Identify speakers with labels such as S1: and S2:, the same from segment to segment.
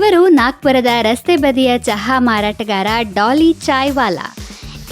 S1: ಇವರು ನಾಗ್ಪುರದ ರಸ್ತೆ ಬದಿಯ ಚಹಾ ಮಾರಾಟಗಾರ ಡಾಲಿ ಚಾಯ್ವಾಲಾ.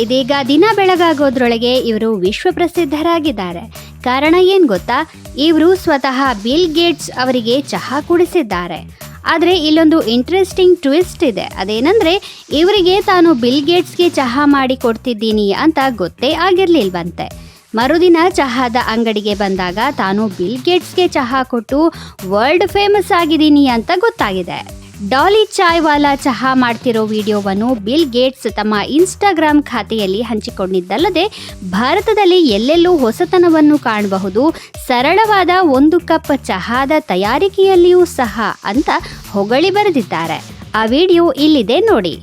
S1: ಇದೀಗ ದಿನ ಬೆಳಗಾಗೋದ್ರೊಳಗೆ ಇವರು ವಿಶ್ವಪ್ರಸಿದ್ಧರಾಗಿದ್ದಾರೆ. ಕಾರಣ ಏನ್ ಗೊತ್ತಾ? ಇವರು ಸ್ವತಃ ಬಿಲ್ ಗೇಟ್ಸ್ ಅವರಿಗೆ ಚಹಾ ಕುಡಿಸಿದ್ದಾರೆ. ಆದರೆ ಇಲ್ಲೊಂದು ಇಂಟ್ರೆಸ್ಟಿಂಗ್ ಟ್ವಿಸ್ಟ್ ಇದೆ. ಅದೇನಂದ್ರೆ, ಇವರಿಗೆ ತಾನು ಬಿಲ್ ಗೇಟ್ಸ್ಗೆ ಚಹಾ ಮಾಡಿ ಕೊಡ್ತಿದ್ದೀನಿ ಅಂತ ಗೊತ್ತೇ ಆಗಿರ್ಲಿಲ್ವಂತೆ. ಮರುದಿನ ಚಹಾದ ಅಂಗಡಿಗೆ ಬಂದಾಗ ತಾನು ಬಿಲ್ ಗೇಟ್ಸ್ಗೆ ಚಹಾ ಕೊಟ್ಟು ವರ್ಲ್ಡ್ ಫೇಮಸ್ ಆಗಿದ್ದೀನಿ ಅಂತ ಗೊತ್ತಾಗಿದೆ. ಡಾಲಿ ಚಾಯ್ವಾಲಾ ಚಹಾ ಮಾಡ್ತಿರೋ ವಿಡಿಯೋವನ್ನು ಬಿಲ್ ಗೇಟ್ಸ್ ತಮ್ಮ ಇನ್ಸ್ಟಾಗ್ರಾಮ್ ಖಾತೆಯಲ್ಲಿ ಹಂಚಿಕೊಂಡಿದ್ದಲ್ಲದೆ ಭಾರತದಲ್ಲಿ ಎಲ್ಲೆಲ್ಲೂ ಹೊಸತನವನ್ನು ಕಾಣಬಹುದು, ಸರಳವಾದ ಒಂದು ಕಪ್ ಚಹಾದ ತಯಾರಿಕೆಯಲ್ಲಿಯೂ ಸಹ ಅಂತ ಹೊಗಳಿ ಬರೆದಿದ್ದಾರೆ. ಆ ವಿಡಿಯೋ ಇಲ್ಲಿದೆ ನೋಡಿ.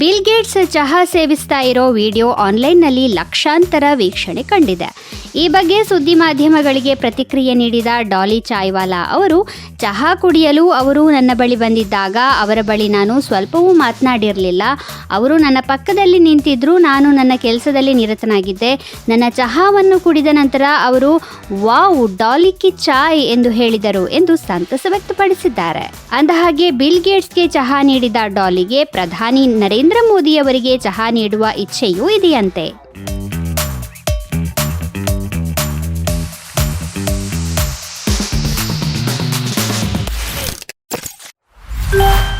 S1: ಬಿಲ್ ಗೇಟ್ಸ್ ಚಹಾ ಸೇವಿಸ್ತಾ ಇರೋ ವಿಡಿಯೋ ಆನ್ಲೈನ್ನಲ್ಲಿ ಲಕ್ಷಾಂತರ ವೀಕ್ಷಣೆ ಕಂಡಿದೆ. ಈ ಬಗ್ಗೆ ಸುದ್ದಿ ಮಾಧ್ಯಮಗಳಿಗೆ ಪ್ರತಿಕ್ರಿಯೆ ನೀಡಿದ ಡಾಲಿ ಚಾಯ್ವಾಲಾ ಅವರು ಚಹಾ ಕುಡಿಯಲು ಅವರು ನನ್ನ ಬಳಿ ಬಂದಿದ್ದಾಗ ಅವರ ಬಳಿ ನಾನು ಸ್ವಲ್ಪವೂ ಮಾತನಾಡಿರಲಿಲ್ಲ. ಅವರು ನನ್ನ ಪಕ್ಕದಲ್ಲಿ ನಿಂತಿದ್ದರೂ ನಾನು ನನ್ನ ಕೆಲಸದಲ್ಲಿ ನಿರತನಾಗಿದ್ದೆ. ನನ್ನ ಚಹಾವನ್ನು ಕುಡಿದ ನಂತರ ಅವರು, ವಾವ್, ಡಾಲಿ ಕಿ ಚಾಯ್ ಎಂದು ಹೇಳಿದರು ಎಂದು ಸಂತಸ ವ್ಯಕ್ತಪಡಿಸಿದ್ದಾರೆ. ಅಂದಹಾಗೆ, ಬಿಲ್ ಗೇಟ್ಸ್ಗೆ ಚಹಾ ನೀಡಿದ ಡಾಲಿಗೆ ಪ್ರಧಾನಿ ನರೇಂದ್ರ ಮೋದಿ ಅವರಿಗೆ ಚಹಾ ನೀಡುವ ಇಚ್ಛೆಯೂ ಇದೆಯಂತೆ. Bye.